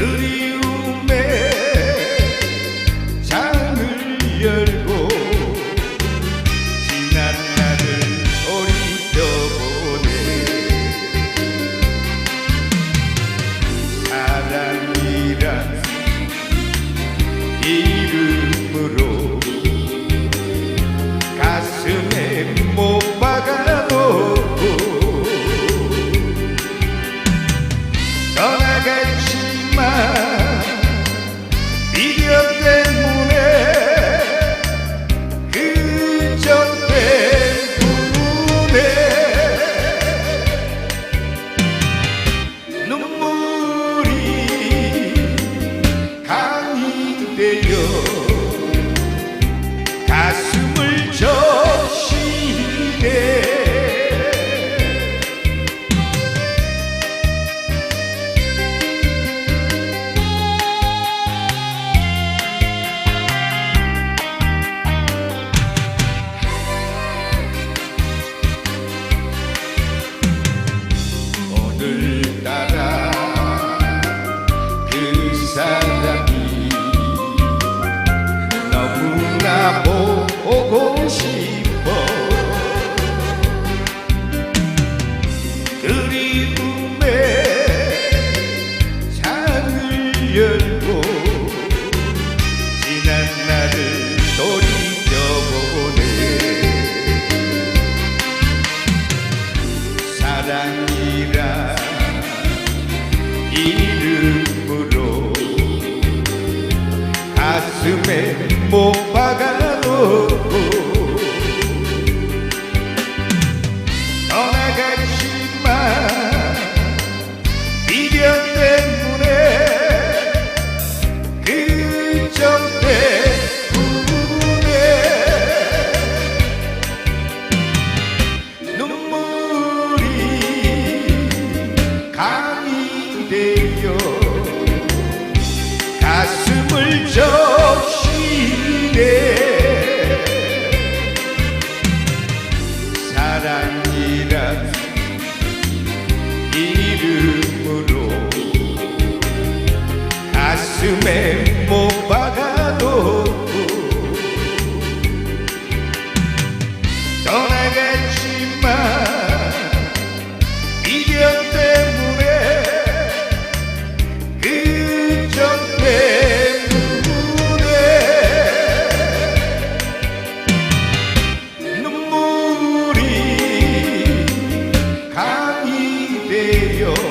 Do you 보고 싶어. 그리움에 창을 열고 지난 날을 돌이켜보네. 사랑이라 이름으로 가슴에 못 박아 exterior.